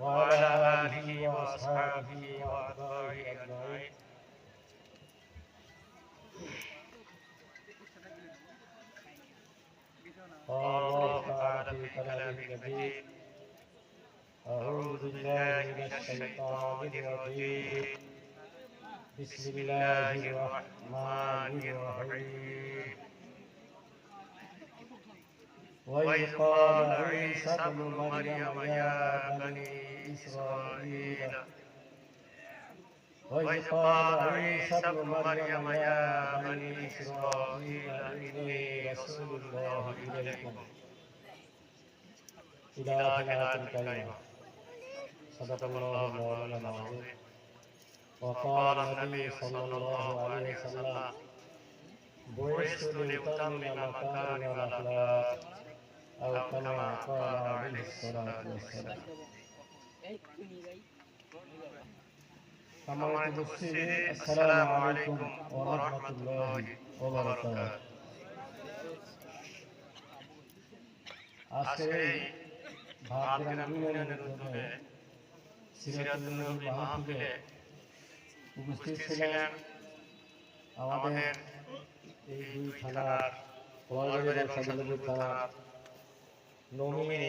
وعلى آله وأصحابه وأتباعه أجمعين. قال الله تعالى في كلامه المجيد أعوذ بالله من الشيطان الرجيم. بسم الله الرحمن الرحيم. وإذ قال عيسى ابن مريم يا بني إسرائيل وإذ قال عيسى ابن مريم يا بني إسرائيل إني رسول الله إليكم إلى آخر الكلمة صدق الله مولانا العظيم وقال النبي صلى الله عليه وسلم بعثت لأتمم مكارم الأخلاق أو كما قال عليه الصلاة والسلام সম্মানিত উপস্থিতি আসসালামু আলাইকুম ওয়া রাহমাতুল্লাহি ওয়া বারাকাতুহু আজকে এই ভারতগ্রাম ইউনিয়নের মধ্যে সিরাতুল নবী মাহফিলে উপস্থিত ছিলেন আমাদের এই দুই থানার নমিনি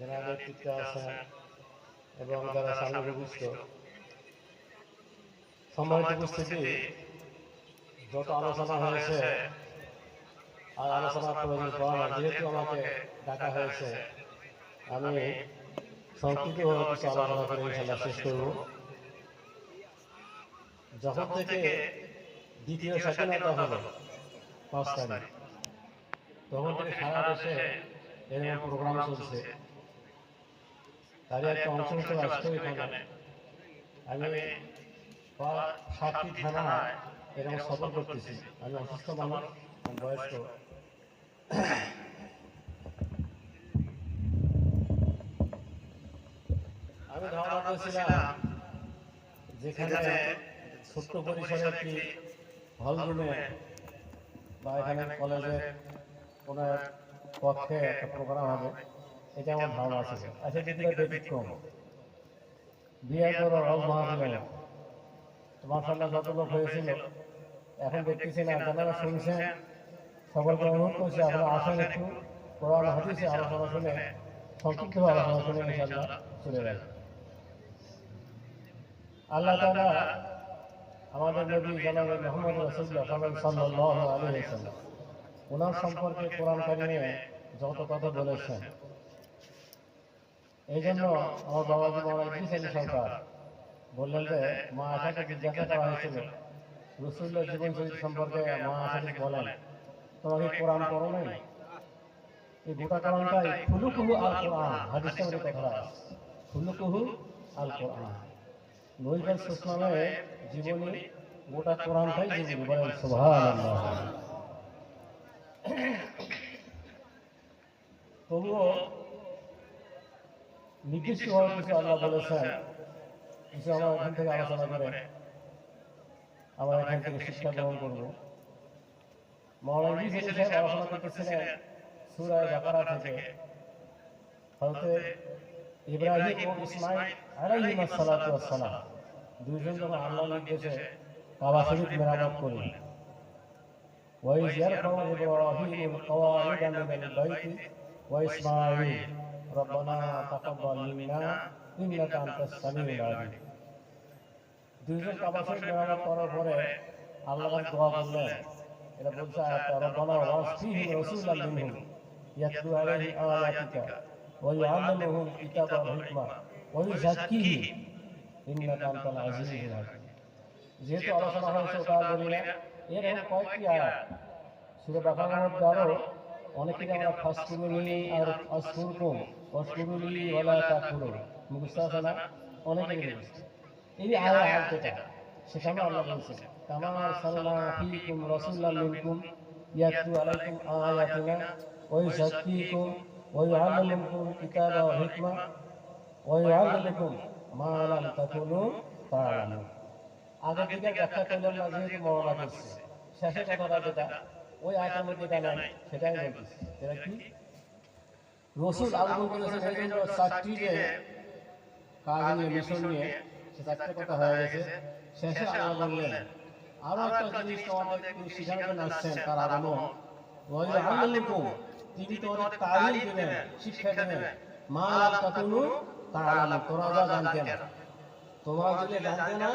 যারা নেতৃত্বে আছেন এবং যারা সামনে উপস্থিত সম্মানিত উপস্থিতি যত আলোচনা হয়েছে আর আলোচনা প্রয়োজন করা না যেহেতু আমাকে ডাকা হয়েছে আমি সংক্ষিপ্তভাবে কিছু আলোচনা করে ইনশাল্লাহ শেষ করব। যখন থেকে দ্বিতীয় স্বাধীনতা হলো পাঁচ তারিখ তখন থেকে সারা দেশে এরকম প্রোগ্রাম চলছে। তারই একটা অংশ হিসেবে আসতে এখানে আমি সাতটি থানায় এরকম সফর করতেছি। আমি অসুস্থ মানুষ বয়স্ক। আমি ধারণা করেছিলাম যেখানে ছোট্ট পরিসরে একটি হল রুমে বা এখানে কলেজের কোনো এক পক্ষে একটা প্রোগ্রাম হবে। এটা আমার ধারণা ছিল আচ্ছা যেগুলো ব্যতিক্রম বিয়ে করো রব মাহফিল তোমার সামনে যত লোক হয়েছিল এখন দেখতেছি না যারা শুনছেন সকলকে অনুরোধ করছি আপনারা আসেন একটু। কোরআন হাদিসে আলোচনা শুনে সংক্ষিপ্তভাবে আলোচনা শুনে ইনশাল্লাহ চলে গেল আল্লাহ তাআলা আমাদের নবী জনাবে মোহাম্মদ রাসূলুল্লাহ সাল্লাল্লাহু আলাইহি ওয়াসাল্লাম। ওনার সম্পর্কে কোরআন কারিমে যত কথা বলেছেন এই জন্য আমার বাবাজি মাওলানা ইদ্রিস আলী সরকার? বললেন যে মা আশাকে জিজ্ঞাসা করা হয়েছিল। রসুল্লাহ জীবন চরিত্র সম্পর্কে মা আশাকে বলেন। তোমাকে কোরআন পড়ো নাই? এই গোটা কারণটাই ফুলুকুহু আল কোরআন হাদিসের মধ্যে কথা আছে। ফুলুকুহু আল কোরআন নৈকাল সুসমানে জীবনী গোটা কোরআনটাই জীবনী বলেন সুবহানাল্লাহ। তবুও নির্দিষ্টভাবে কিছু আল্লাহ বলেছেন কিছু আমরা ওখান থেকে আলোচনা করে আমরা এখান থেকে শিক্ষা গ্রহণ করবো মৌলানা ইদ্রিস আলী সাহেব আলোচনা করতেছিলেন সূরা বাকারা থেকে হযরত ইব্রাহিম ও ইসমাইল আলাইহিস সালাতু ওয়াস সালাম দুইজন যখন আল্লাহর নির্দেশে কাবা শরীফ মেরামত করলেন وإذ يرفع إبراهيم القواعد من البيت وإسماعيل ربنا تقبل منا إنك أنت السميع العليم দুইজন কাবা শরীফ মেরামত করার পরে আল্লাহ কাছে দোয়া করলেন এটা বলছে আয়াতটা রব্বানা ওয়াসফিহিম রাসূলাম মিনহুম ইয়াতলু আলাইহিম আয়াতিকা ওয়া ইউআল্লিমুহুম কিতাবা ওয়াল হিকমা ওয়া ইউযাক্কিহিম ইন্নাকা আনতাল আজিজুল হাকীম যেহেতু আলোচনা হয়েছে ওটা বলি না এর এরকম কয়েকটি আয়াত সুরে বাকারার মধ্যে আরো অনেকে আমরা ফাসকুরুনি আর আসকুরকুম ওয়াসকুরুলি ওয়ালা তাকুরুন মুখস্থ আছে না? অনেকে মুখস্থ। এই আয়া আয়াত সেখানে আল্লাহ বলছেন কামা সাল্লা ফিকুম রাসূলুল্লাহ মিনকুম ইয়াতলু আলাইকুম আয়াতিনা ওয়া ইউযাক্কিকুম ওয়া ইউআল্লিমুকুম কিতাবা ওয়া হিকমা ওয়া ইউআল্লিমুকুম মা লাম তাকুনু তাআলামুন আগে থেকে ব্যাখ্যা করলাম না যেহেতু মরণা করছে শেষে কথাটা যেটা ওই আয়াতের মধ্যে নাই সেটাই বলতেছে সেটা কি? রসুল আগমন করেছেন এই জন্য চারটি যে কাজ নিয়ে মিশন নিয়ে সে চারটে কথা হয়ে গেছে। শেষে আল্লাহ বললেন আরও একটা জিনিস তোমাদের শিখানোর জন্য আসছেন তার আল্লাহুকুম তিনি তোমাদের তালিম দিবেন শিক্ষা দেবেন। মা তাকুনু তোমরা যা জানতে না। তোমরা যদি জানতে না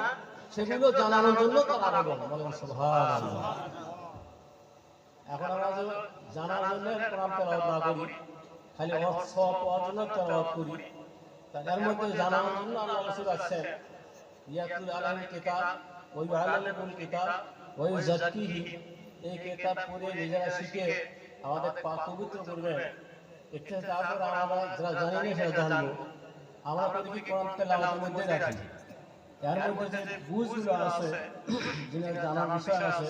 সেগুলো জানানোর জন্য তার বলেন সুবহানাল্লাহ। এখন আমরা জানার জন্য কোরআন তেলাওয়াত না করি খালি অর্থ পাওয়ার জন্য তেলাওয়াত করি। তাদের মধ্যে জানানোর জন্য আল্লাহ রাসূল আসছেন। ইয়াতুল আলাইহিল কিতাব ওয়া ইউআল্লিমুল কিতাব ওয়া ইউযাক্কিহি এই কিতাব পড়ে নিজেরা শিখে আমাদের পাক পবিত্র করবেন এটা তারপর আমরা যারা জানি না সেটা জানব। আমরা করি কি কোরআন তেলাওয়াতের মধ্যে রাখি। এর মধ্যে যে বুঝগুলো আছে যিনি জানার বিষয় আছে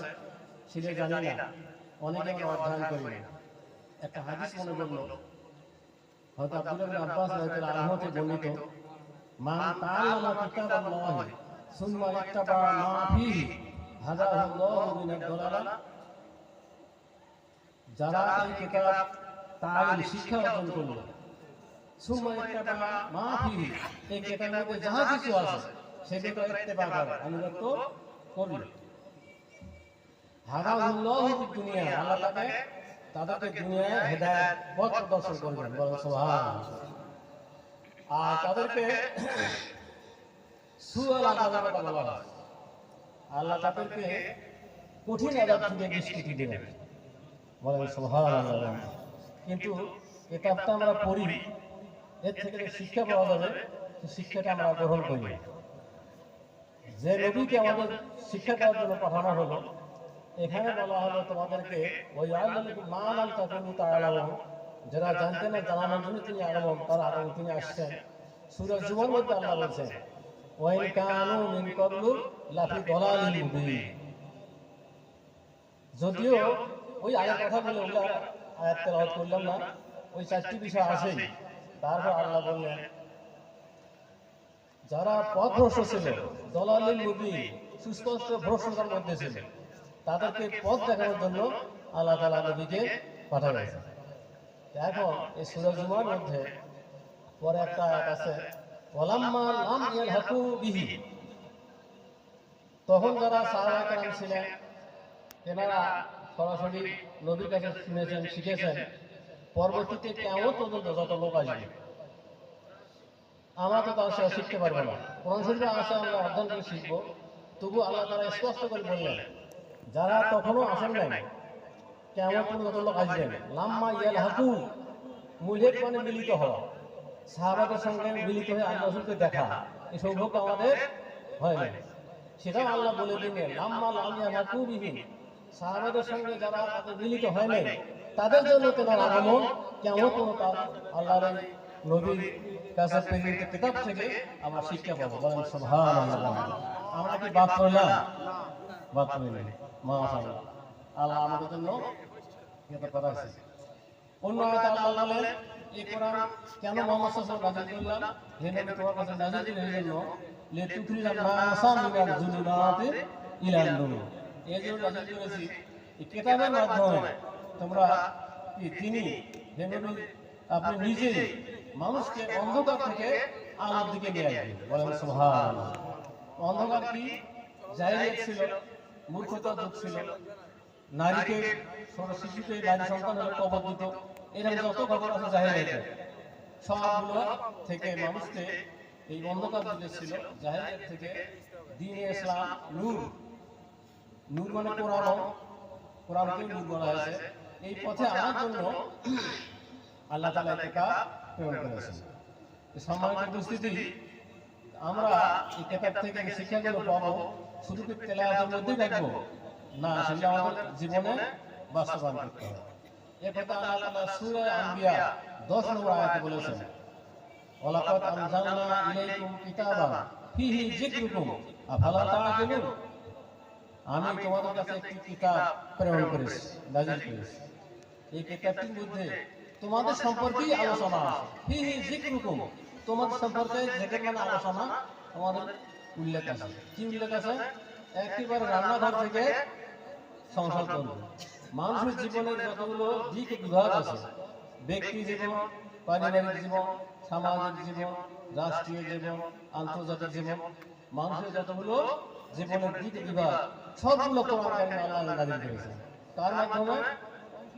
সেটা জানি না। অনেকে আমরা অধ্যয়ন করি একটা হাদিস মনে করল হয়তো আব্দুল্লাহ আব্বাস রাদিয়াল্লাহু থেকে বর্ণিত মান তাআল্লামা কিতাবাল্লাহ সুম্মা ইত্তাবা মা ফীহি হাদাহুল্লাহু মিনাদ দালালা। যারা এই কিতাব তালিম শিক্ষা অর্জন করল। সুম্মা ইত্তাবা মা ফীহি এই কিতাবের মধ্যে যাহা কিছু আছে সেগুলো ইত্তেবা করে অনুগত করল। হাদাহুল্লাহু ফিদ দুনিয়া আল্লাহ তাকে তাদেরকে দুনিয়ায় হেদায়েত পথ প্রদর্শন করবেন বলেন সুবহানাল্লাহ আর তাদেরকে সুয়াল আযাবের কথা বলা হয়। আল্লাহ তাদেরকে কঠিন আযাব থেকে নিষ্কৃতি দেবেন। বলেন সুবহানাল্লাহ। কিন্তু কিতাবটা আমরা পড়ি। এর থেকে যে শিক্ষা পাওয়া যাবে সেই শিক্ষাটা আমরা গ্রহণ করি। যে নবীকে আমাদের শিক্ষা দেওয়ার জন্য পাঠানো হলো এখানে বলা হলো তোমাদেরকে, ওই আল তাকুনু তাআলামু যারা জানতেন না জানানোর জন্য তিনি আগমন তার আগমন তিনি আসছেন। সূরা জুমার মধ্যে আল্লাহ বলছেন, ওয়াইন কানু মিন ক্বাবলু লাফি দালালিল মুবিন। যদিও ওই আয়াত কথা বলে ওগুলা আয়াত তেলাওয়াত করলাম না, ওই চারটি বিষয় আছেই তারপর আল্লাহ বললেন, যারা পথভ্রষ্ট ছিল দলালিল মুবিন, সুস্পষ্ট ভ্রষ্টতার মধ্যে ছিল তাদেরকে পথ দেখানোর জন্য আল্লাহ তালা নবীকে পাঠাবেন এখন এই সুরজুমার মধ্যে পরে একটা আয়াত আছে ওয়ালাম্মা লাম ইয়ালহাকু বিহি। তখন যারা সাহাবা কেরাম ছিলেন তেনারা সরাসরি নবীর কাছে শুনেছেন শিখেছেন। পরবর্তীতে কেমন পর্যন্ত যত লোক আসবে আমরা তো তার সাথে শিখতে পারব না। কোরআন শরীফে আসে আমরা অধ্যয়ন করে শিখব তবু আল্লাহ তারা স্পষ্ট করে বললেন যারা তখনও আসেন নাই কেমন পর্যন্ত লোক আসবেন লাম্মা ইয়াল হাকু মুজের মানে মিলিত হওয়া। সাহাবাদের সঙ্গে মিলিত হয়ে আল্লাহ রসুলকে দেখা। এই সৌভাগ্য আমাদের হয় না সেটাও আল্লাহ বলে দিলেন লাম্মা লামিয়া হাকু বিহীন। সাহাবাদের সঙ্গে যারা তাদের মিলিত হয় নাই তাদের জন্য তোমার আগমন কেমন কোনো তার আল্লাহর এই নবীর কাছে প্রেরিত কিতাব থেকে আমরা শিক্ষা পাবো। বলেন সুবহানাল্লাহ আমরা কি বাদ করলাম? বাদ করিনি আল্লাহ আমাদের জন্য অন্য কেন মোহাম্মদ সাল্লাল্লাহু আলাইহি নাযিল হে নবী, তোমার তিনি আপনি নিজেই মানুষকে অন্ধকার থেকে আলোর দিকে নিয়ে আসবেন। অন্ধকার কি? ছিল। মূর্খতা ছিল। নারীকে শিশুকে নারী সন্তান যত আছে জাহিলিয়াতে সবগুলো থেকে মানুষকে এই অন্ধকার যুগে ছিল। জাহিলিয়াত থেকে দিন ইসলাম নূর। নূর মানে নূর বলা হয়েছে। এই পথে আনার জন্য আল্লাহ তাআলা এটা প্রেরণ করেছেন। সম্মানিত উপস্থিতি আমরা এই কিতাব থেকে শিক্ষাগুলো পাবো। শুধু কি তেলাওয়াতের মধ্যেই দেখব না সেটা আমাদের জীবনে বাস্তবায়ন করতে হবে। এ কথা আল্লাহ তাআলা সূরা আম্বিয়া 10 নম্বর আয়াতে বলেছেন। ওয়ালাকাদ আনজালনা ইলাইকুম কিতাবান। ফিহি যিকরুকুম। আফালা তাআকিলুন আমি তোমাদের কাছে একটি কিতাব প্রেরণ করেছি নাজিল করেছি। এই কিতাবটির মধ্যে তোমাদের সম্পর্কেই আলোচনা আছে। ফিহি যিকরুকুম। তোমাদের সম্পর্কে যেটা আলোচনা তোমাদের উল্লেখ আছে কি উল্লেখ আছে একেবারে রান্নাঘর থেকে সংসার করবে মানুষের জীবনের যতগুলো দিক বিভাগ আছে, ব্যক্তি জীবন, পারিবারিক জীবন, সামাজিক জীবন, রাষ্ট্রীয় জীবন, আন্তর্জাতিক জীবন, মানুষের যতগুলো জীবনের দিক বিভাগ, সবগুলো করেছেন তার মাধ্যমে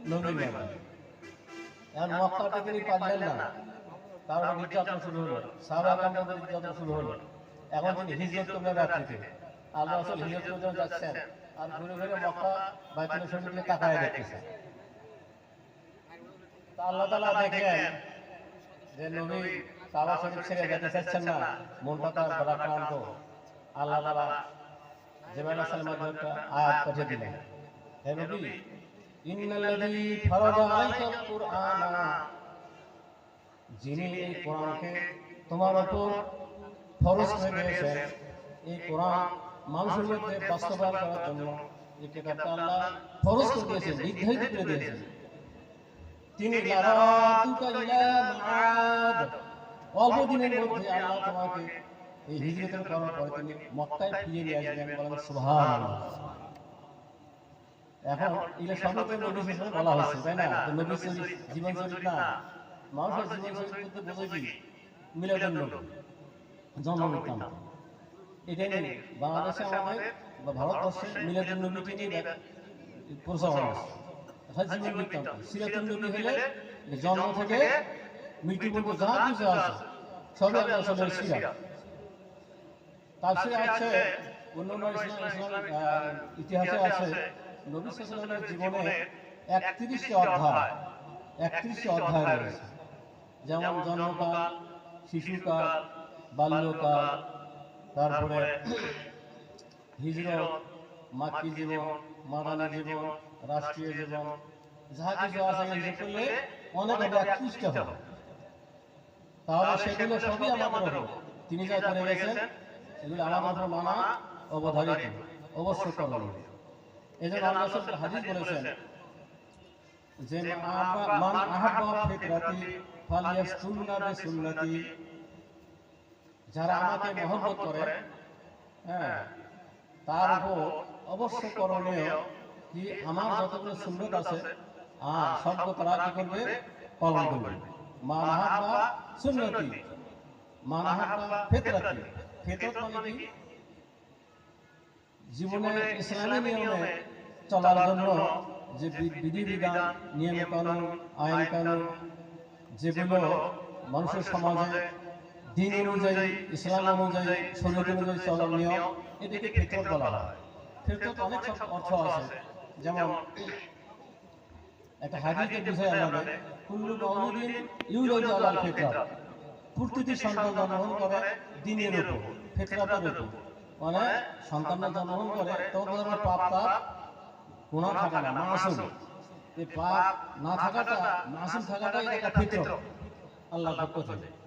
মাধ্যমে এখন মক্কাটা তিনি পারলেন না। তারপর নির্যাতন শুরু হলো। সাহাবা কামদের নির্যাতন শুরু হলো। এখন তিনি হিজরত রাত্রিতে। আল্লাহ রাসূল হিজরত করতে যাচ্ছেন। আর ঘুরে ঘুরে মক্কা বাইতুল তাকায় দেখতেছেন আল্লাহ তাআলা দেখলেন যে নবী কাবা শরীফ ছেড়ে যেতে চাচ্ছেন না মনটা তার বড় ক্লান্ত। আল্লাহ তাআলা জিবরাইল আলাইহিস সালামের একটা আয়াত পাঠিয়ে দিলেন। হে নবী ইন্নাল্লাযী ফারাদা আলাইকাল কুরআনা। যিনি এই কোরআনকে তোমার উপর ফরজ করে দিয়েছেন এই কোরআন মানুষের মধ্যে বাস্তবায়ন করার জন্য এই কিতাবটা আল্লাহ ফরজ করে দিয়েছেন নির্ধারিত করে দিয়েছেন তিনি অল্প দিনের মধ্যে আল্লাহ তোমাকে এই হিজরতের করার পরে তিনি মক্কায় ফিরিয়ে নিয়ে আসবেন বলেন সুবহানাল্লাহ। এখন এগুলো সবই তো নবী হিসেবে বলা হচ্ছে তাই না? তো নবী জীবন চরিত না। মানুষের জীবন চরিত করতে বোঝে কি মিলাদুন নবী জন্ম বৃত্তান্ত এটাই নেই বাংলাদেশে আমাদের বা ভারতবর্ষে নবীকে নিয়ে আছে জীবন বৃত্তান্ত। সিরাতুন নবী হলে জন্ম থেকে মৃত্যু পর্যন্ত যা কিছু আছে সবই সিরাত। তাফসিরে আছে অন্যান্য ইসলাম ইসলাম ইতিহাসে আছে নবী সাল্লাল্লাহু জীবনে একত্রিশটি অধ্যায় একত্রিশটি অধ্যায় রয়েছে। যেমন জন্মকাল শিশুকাল বাল্যকাল তারপরে হিজরত মাক্কি জীবন মাদানী জীবন রাষ্ট্রীয় জীবন যাহা কিছু আছে করলে অনেক হবে একত্রিশটা হবে। তাহলে সেগুলো সবই আমাদের উপর তিনি যা করে গেছেন সেগুলো আমাদের মানা অবধারিত। অবশ্য করণীয়। এই জন্য আল্লাহ হাদিস বলেছেন যে মান আহাব্বা ফিতরাতি ফালিয়াসুন্না বিসুন্নতি। যারা আমাকে মহব্বত করে হ্যাঁ তার উপর অবশ্য করণীয় কি আমার যতগুলো সুন্নত আছে আর সবগুলো তারা কি করবে? পালন করবে। মা আহাব্বা সুন্নতি। মা আহাব্বা ফিতরাতি। ফিতরত। মানে কি? জীবনে ইসলামী নিয়মে চলার জন্য যে বিধিবিধান নিয়ম কানুন আইন কানুন যেগুলো মানুষের সমাজে দিন অনুযায়ী, ইসলাম অনুযায়ী শরীর অনুযায়ী চলার নিয়ম এটাকে ফিতরত বলা হয়। ফিতরত অনেক সব অর্থ আছে। যেমন, একটা হাদিসে বুঝায় আমাদের, কুল্লু মাউলুদিন ইউলাদু আলাল ফিতরাত প্রতিটি সন্তান জন্মগ্রহণ করে দিনের উপর, ফিতরাতের উপর। মানে সন্তানরা জন্মগ্রহণ করে, তখন ধরো পাপ তাপ গুণা থাকে না, মাসুম। এই পাপ না থাকাটা, মাসুম থাকাটাই একটা ফিতরত। আল্লাহ পক্ষ থেকে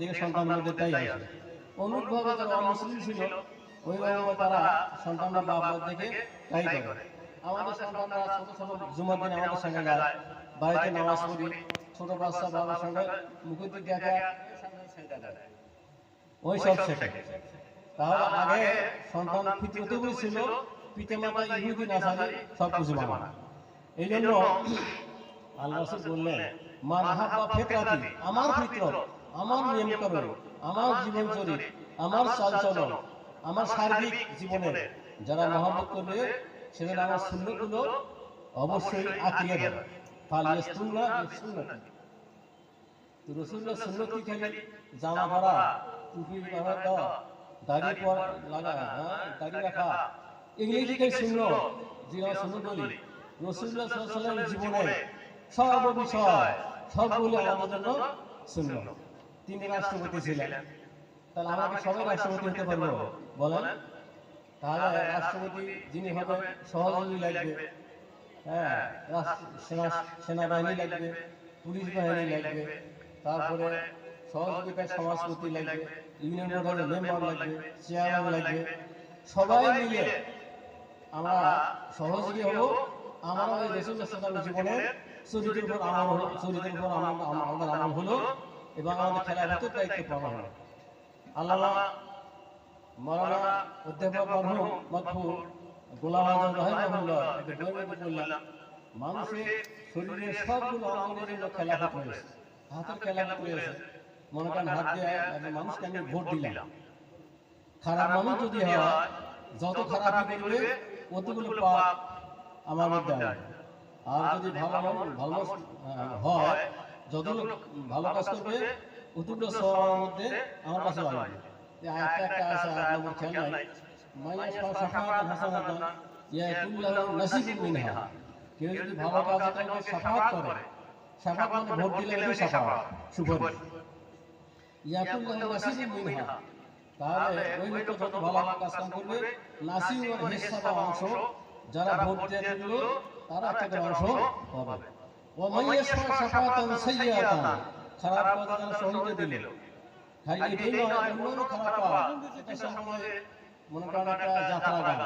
দেখে সন্তানদের তাই আসে অনুরূপভাবে যারা অমুসলিম ছিল ওইভাবে তারা সন্তানরা বাপ মা দেখে তাই করে। আমাদের সন্তানরা ছোট ছোট জুমার দিন আমাদের সঙ্গে যায়। বাড়িতে নামাজ পড়ি ছোট বাচ্চা বাবার সঙ্গে মুখোদ্দিক দেখা ওই সব শেখে। তাহলে আগে সন্তান ফিতরতে ছিল পিতা মাতা ইহুদি নাসারি সব কিছু মানা। এই জন্য আল্লাহ বললেন ফিতরাতি আমার ফিতরত আমার নিয়ম করণ আমার জীবন চরিত আমার চাল চলন আমার সার্বিক জীবনের যারা মহব্বত করবে সেদের আমার সুন্নতগুলো অবশ্যই আঁকড়িয়ে ধরে। ফালিয়াস্তুল্লাহ বিসুন্নতি তো রসুল্লাহ সুন্নত কি খালি জামা পরা টুপি দেওয়া দাড়ি পর লাগা হ্যাঁ দাড়ি রাখা। এগুলি কি খালি শূন্য যে আমরা সুন্নত বলি রসুল্লাহ জীবনে সর্ব বিষয় সবগুলো আমাদের জন্য শূন্য তিনি রাষ্ট্রপতি ছিলেন। তাহলে আমরা সবাই রাষ্ট্রপতি হতে পারব? বলেন। তাহলে রাষ্ট্রপতি যিনি হবে সহযোগী লাগবে। হ্যাঁ সেনা সেনাবাহিনী লাগবে পুলিশ বাহিনী লাগবে তারপরে সহযোগিতা সমাজপতি লাগবে ইউনিয়ন বোর্ডের মেম্বার লাগবে চেয়ারম্যান লাগবে। সবাই মিলে আমরা সহযোগী হব আমরা ওই রসুল জীবনের চরিত্রের উপর হলো চরিত্রের উপর আমল আম- আমাদের আমল হলো এবং আমাদের খেলার খেলাফতের দায়িত্ব পাওয়া হলো আল্লাহ মাওলানা অধ্যাপক মরহুম মকবুল গোলাম আজম মানুষের শরীরের সবগুলো অঙ্গের জন্য খেলাফত হয়েছে হাতের খেলাফত হয়েছে মনে করেন হাত দিয়ে মানুষকে আমি ভোট দিলাম। খারাপ মানুষ যদি হয় যত খারাপই করবে অতগুলো পাপ আমার মধ্যে আর যদি ভালো মানুষ ভালো মানুষ, হয় যতগুলো ভালো কাজ করবে অতগুলো সব আমার মধ্যে আমার কাছে যে আয়াতটা একটা আছে আয়াত নম্বর খেয়াল নাই? মাইয়া শাফাআত হাসানাতান ইয়াকুল্লাহু নাসিবুম মিনহা কেউ যদি ভালো কাজ করে শাফাআত করে শাফাআত মানে ভোট দিলে কি শাফাআত সুপারিশ ইয়াকুল্লাহু নাসিবুম মিনহা তাহলে ওই লোকটা যত ভালো কাজ কাম করবে নাসিব আর হিসাব অংশ যারা ভোট দিয়ে তারা একটা অংশ পাবে ও মাইয়াশফা শাফাআতান সাইয়্যাতান খারাপ কাজ যারা সহিতে দিল। খালি এটাই নয় অন্য খারাপ কাজ এটা সময় মনে করেন একটা যাত্রা গান।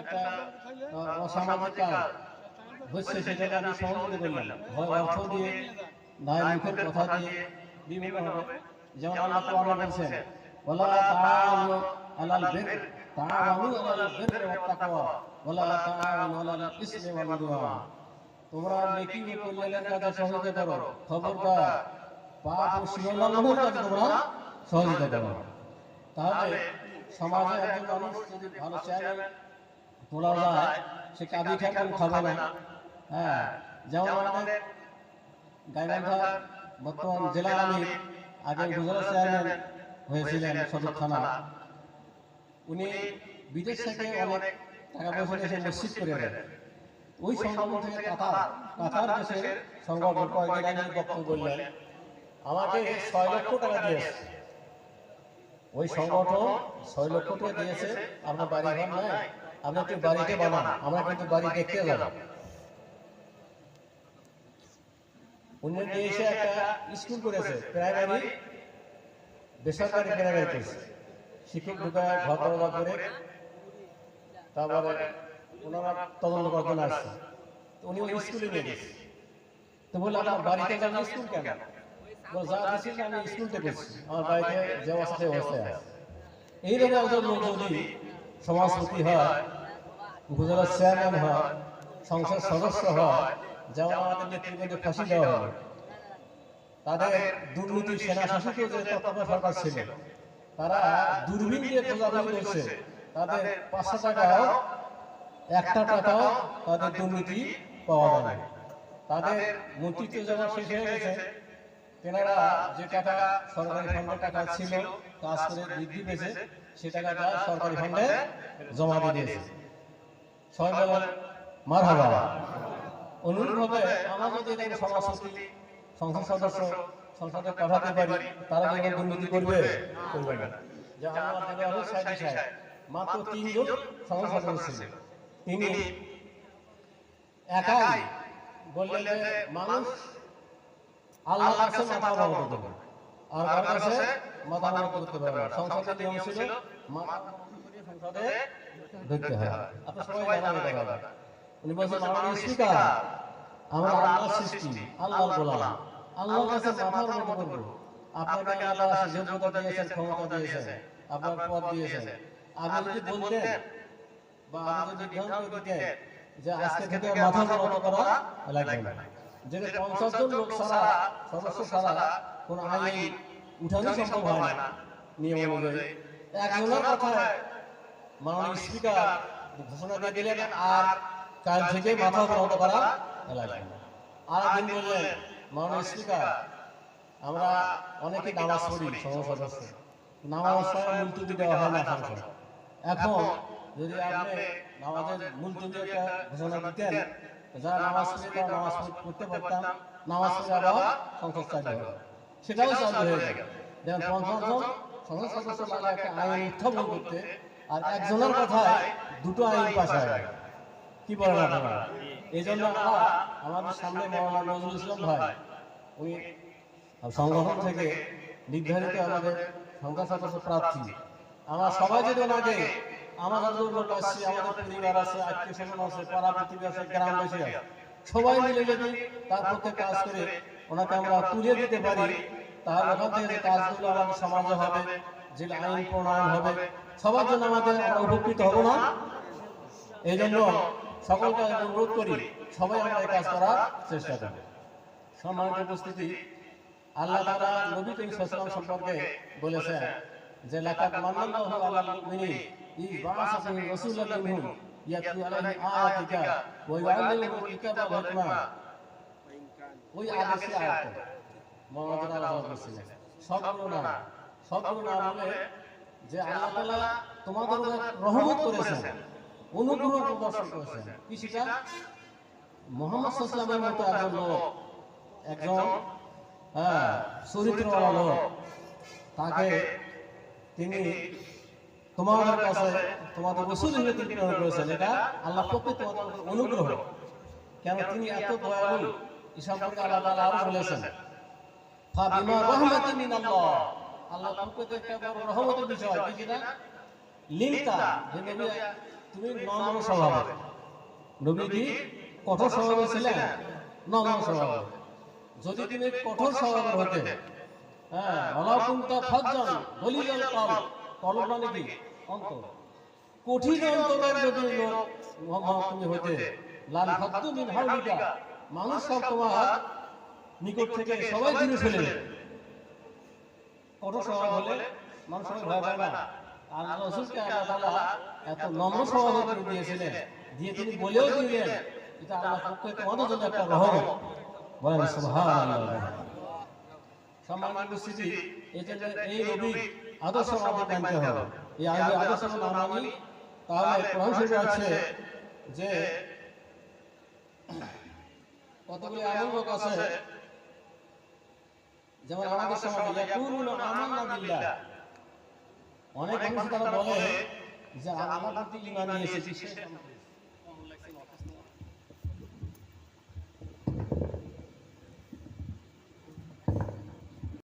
একটা অসামাজিক কাজ। হচ্ছে সেটাকে আমি সহযোগিতা করলাম হয় অর্থ দিয়ে নয় মুখের কথা দিয়ে বিভিন্ন হবে যেমন আল্লাহ কোরআনে বলছেন ওয়ালা তাআলু আলাল বির তাআলু আলাল বির ওয়াত তাকওয়া ওয়ালা তাআলু আলাল ইসমি ওয়াল উদওয়ান তোমরা নেকি ও কল্যাণের কাজে সহযোগিতা করো। খবরদার পাপ ও সীমালঙ্ঘনের কাজে তোমরা সহযোগিতা করো। তাহলে সমাজে একজন মানুষ যদি ভালো চেয়ারম্যান তোলা যায় সে কাবি ঠেকান খাবে না। হ্যাঁ যেমন আমাদের গাইবান্ধা বর্তমান জেলা আমির আগে গুজরাট চেয়ারম্যান হয়েছিলেন সদর থানা। উনি বিদেশ থেকে অনেক টাকা পয়সা এসে মসজিদ করে দেন। ওই সংগঠন থেকে কাতার কাতার দেশের সংগঠন কয়েকদিন আগে বক্তব্য বললেন। আমাকে ছয় লক্ষ টাকা দিয়েছে। ওই সংগঠন ছয় লক্ষ টাকা দিয়েছে। আপনার বাড়ি ঘর নাই? আপনি একটু বাড়িতে বানান আমরা কিন্তু বাড়ি দেখতে যাব উনি একটা স্কুল করেছে প্রাইমারি বেসরকারি প্রাইমারি শিক্ষক ঢুকায় ঘর করে তারপরে ওনারা তদন্ত করার হয় চেয়ারম্যান হয়, সংসদ সদস্য হয়, যেমন আমাদের নেতৃত্বকে ফাঁসি দেওয়া হবে তাদের দুর্নীতি সেনা যে তত্ত্বাবধায়ক সরকার ছিল, তারা দূরবীন দিয়ে খোঁজাখুঁজি করছে। তাদের পাঁচশো টাকাও একটা টাকাও তাদের দুর্নীতি পাওয়া যায় তাদের মন্ত্রিত্ব যখন শেষ হয়ে গেছে তেনারা যে টাকা সরকারি ফান্ডের টাকা ছিল কাজ করে বৃদ্ধি পেয়েছে সে টাকাটা সরকারি ফান্ডে জমা দিয়ে দিয়েছে। সবাই বলেন মার হাবা অনুরূপভাবে আমরা যদি এরকম সমাজপতি সংসদ সদস্য সংসদে পাঠাতে পারি তারা যখন দুর্নীতি করবে করবে না। যে আমার দেওয়া সাইডি সাহেব মাত্র তিনজন সংসদ সদস্য ছিল তিনি একাই বললেন যে মানুষ আল্লাহর কাছে মাথা পারে আর কার কাছে মাথা নত করতে পারে না। সংসদের নিয়ম ছিল মাথা সংসদে ঢুকতে হয়। আপনি সবাই জানেন এটা কথা। উনি বলছেন আমাদের স্পিকার আমরা আল্লাহর সৃষ্টি আল্লাহর গোলাম। আল্লাহর কাছে মাথা করব। আপনাকে আল্লাহ যোগ্যতা দিয়েছেন ক্ষমতা দিয়েছেন আপনার পদ দিয়েছেন। আপনি যদি বলতেন বা আপনি যদি সিদ্ধান্ত যে আজকে থেকে মাথা নত করা লাগবে না। যেটা পঞ্চাশ জন লোক ছাড়া সদস্য ছাড়া কোনো আইন উঠানো সম্ভব হয় না। নিয়ম অনুযায়ী। একজনের কথায় মাননীয় স্পিকার ঘোষণা দিয়ে দিলেন আর কাল থেকে মাথা নত করা লাগবে না। আর একদিন বললেন মাননীয় স্পিকার আমরা অনেকে নামাজ পড়ি সদস্য নামাজ মুলতুবি দেওয়া হয় না এখন যদি আপনি নামাজের মুলতুবি একটা ঘোষণা দিতেন যারা নামাজ পড়ে নামাজ পড়তে পারতাম নামাজ পড়ে আবার সংসদ চালু হবে সেটাও চালু হয়ে যাবে যেমন পঞ্চাশ জন সংসদ সদস্য লাগে একটা আইন উত্থাপন করতে আর একজনের কথায় দুটো আইন পাশ হয় কি বলেন আপনারা? এই জন্য আমাদের সামনে মৌলানা নজরুল ইসলাম ভাই উনি সংগঠন থেকে নির্ধারিত আমাদের সংখ্যা সদস্য প্রার্থী আমরা সবাই যদি ওনাকে আমাদের আসছে আমাদের পরিবার আছে, আত্মীয় স্বজন আছে, পাড়া প্রতিবেশী আছে, গ্রামবাসী আছে। সবাই মিলে যদি তার পক্ষে কাজ করে, ওনাকে আমরা তুলে দিতে পারি, তাহলে কাজগুলো আমাদের সমাজে হবে আইন প্রণয়ন হবে, সবার জন্য আমাদের আমরা উপকৃত হব না। এই জন্য সকলকে অনুরোধ করি, সবাই আমরা এই কাজ করার চেষ্টা করি সম্মানিত উপস্থিতি, আল্লাহ তাআলা নবী করিম সম্পর্কে বলেছেন যে, লাকাদ মান্নাল্লাহু ইয ওই আদেশে আয়াত আল্লাহ বলেছিলেন সবগুলো না সবগুলো না বলে যে আল্লাহ তাআলা তোমাদের উপর রহমত করেছেন অনুগ্রহ প্রদর্শন করেছেন কি সেটা মোহাম্মদ সাল্লামের মতো একজন লোক একজন হ্যাঁ চরিত্রওয়ালা লোক তাকে তিনি তোমাদের কাছে তোমাদের রসুল হিসেবে তিনি প্রেরণ করেছেন এটা আল্লাহ পক্ষে তোমাদের অনুগ্রহ। কেন তিনি এত দয়ালু? এই সম্পর্কে আল্লাহ তাআলা আরও বলেছেন। ফাবিমা আল্লাহ পক্ষ থেকে একটা বড় রহমতের বিষয় কি যেটা লিঙ্কটা যে নবী তুমি নম্র স্বভাবের। নবীজি কঠোর স্বভাবের ছিলেন? নম্র স্বভাবের। যদি তুমি কঠোর স্বভাবের হতে হ্যাঁ অলাকুন্তা ফাজ্জান গলিজাল কাল কলব মানে কি? অন্তর। কঠিন অন্তরের যদি তুমি হতে লাল ফাদ্দু মিন মানুষ সব তোমার নিকট থেকে সবাই দূরে যাবে কঠোর স্বভাব হলে মানুষ ভয় না। আর রসুলকে আল্লাহ এত নম্র করে দিয়েছিলেন, দিয়ে তিনি বলেও দিলেন এটা আল্লাহ তোমাদের জন্য একটা বলেন সম্মানিত এই এই নবী আদর্শ আমাদের মানতে হবে। এই আদর্শ আদর্শ না মানি তাহলে কোরআন শরীফে আছে যে কতগুলি এমন লোক আছে যেমন আমাদের সমাজে ইয়াকুলুন আমান্না বিল্লাহ। অনেক মানুষ তারা বলে যে আমার প্রতি ঈমান সে